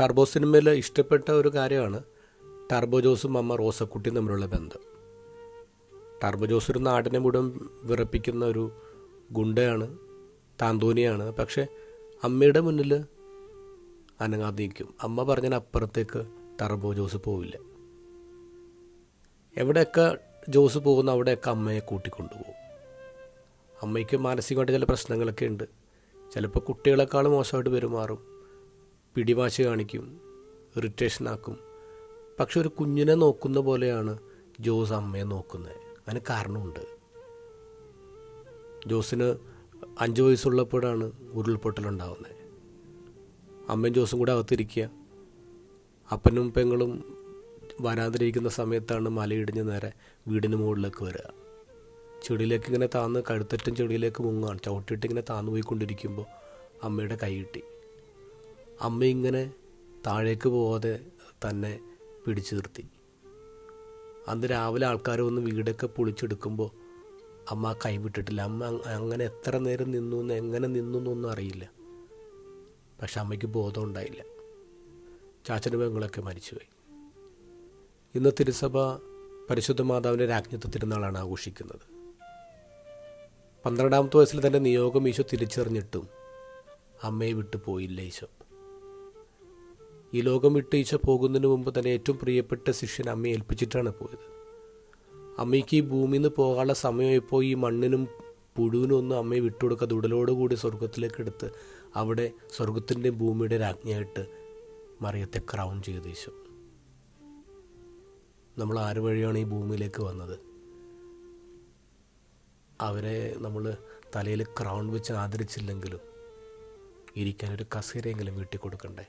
Turbo സിനിമയിൽ ഇഷ്ടപ്പെട്ട ഒരു കാര്യമാണ് ടർബോ ജോസും അമ്മ റോസക്കുട്ടിയും തമ്മിലുള്ള ബന്ധം. ടർബോ ജോസ് ഒരു നാടിനെ മുഴുവൻ വിറപ്പിക്കുന്ന ഒരു ഗുണ്ടയാണ് താന്തോനിയാണ്. പക്ഷേ അമ്മയുടെ മുന്നിൽ അനങ്ങാതെ നിൽക്കും. അമ്മ പറഞ്ഞതിനപ്പുറത്തേക്ക് ടർബോ ജോസ് പോവില്ല. എവിടെയൊക്കെ ജോസ് പോകുന്ന അവിടെയൊക്കെ അമ്മയെ കൂട്ടിക്കൊണ്ടുപോകും. അമ്മയ്ക്ക് മാനസികമായിട്ട് ചില പ്രശ്നങ്ങളൊക്കെ ഉണ്ട്. ചിലപ്പോൾ കുട്ടികളെക്കാളും മോശമായിട്ട് പെരുമാറും. പിടിവാശി കാണിക്കും ഇറിറ്റേഷൻ ആക്കും. പക്ഷെ ഒരു കുഞ്ഞിനെ നോക്കുന്ന പോലെയാണ് ജോസ് അമ്മയെ നോക്കുന്നത്. അതിന് കാരണമുണ്ട്. ജോസിന് അഞ്ച് വയസ്സുള്ളപ്പോഴാണ് ഉരുൾപൊട്ടലുണ്ടാവുന്നത്. അമ്മയും ജോസും കൂടെ അകത്തിരിക്കുക. അപ്പനും പെങ്ങളും വരാതിരിക്കുന്ന സമയത്താണ് മലയിടിഞ്ഞ് നേരെ വീടിന് മുകളിലേക്ക് വരിക. ചെടിയിലേക്ക് ഇങ്ങനെ താന്ന് കഴുത്തറ്റം ചെടിയിലേക്ക് മുങ്ങാണ് ചവിട്ടിയിട്ട് ഇങ്ങനെ താന്നു പോയിക്കൊണ്ടിരിക്കുമ്പോൾ അമ്മയുടെ കൈ കിട്ടി. അമ്മ ഇങ്ങനെ താഴേക്ക് പോവാതെ തന്നെ പിടിച്ചു നിർത്തി. അന്ന് രാവിലെ ആൾക്കാർ വന്ന് വീടൊക്കെ പൊളിച്ചെടുക്കുമ്പോൾ അമ്മ കൈവിട്ടിട്ടില്ല അമ്മ അങ്ങനെ എത്ര നേരം നിന്നു എന്ന് എങ്ങനെ നിന്നു എന്നൊന്നും അറിയില്ല. പക്ഷെ അമ്മയ്ക്ക് ബോധം ഉണ്ടായില്ല. ചാച്ചനും പെങ്ങളൊക്കെ മരിച്ചുപോയി. ഇന്ന് തിരുസഭ പരിശുദ്ധ മാതാവിന്റെ രാജ്ഞത്വ തിരുനാളാണ് ആഘോഷിക്കുന്നത്. പന്ത്രണ്ടാമത്തെ വയസ്സിൽ തന്റെ നിയോഗം ഈശോ തിരിച്ചറിഞ്ഞിട്ടും അമ്മയെ വിട്ടു പോയില്ല ഈശോ. ഈ ലോകം വിട്ട് ഈശോ പോകുന്നതിന് മുമ്പ് തന്നെ ഏറ്റവും പ്രിയപ്പെട്ട ശിഷ്യൻ അമ്മയെ ഏൽപ്പിച്ചിട്ടാണ് പോയത്. അമ്മയ്ക്ക് ഈ ഭൂമിയിൽ നിന്ന് പോകാനുള്ള സമയമായപ്പോൾ ഈ മണ്ണിനും പുഴുവിനും ഒന്നും അമ്മയെ വിട്ടുകൊടുക്കാതെ ഉടലോടുകൂടി സ്വർഗത്തിലേക്ക് എടുത്ത് അവിടെ സ്വർഗത്തിന്റെ ഭൂമിയുടെ രാജ്ഞിയായിട്ട് മറിയത്തെ ക്രൗൺ ചെയ്ത് ഈശോ. നമ്മൾ ആര് വഴിയാണ് ഈ ഭൂമിയിലേക്ക് വന്നത്? അവരെ നമ്മൾ തലയിൽ ക്രൗൺ വെച്ച് ആദരിച്ചില്ലെങ്കിലും ഇരിക്കാനൊരു കസേരയെങ്കിലും വീട്ടിൽ കൊടുക്കണ്ടേ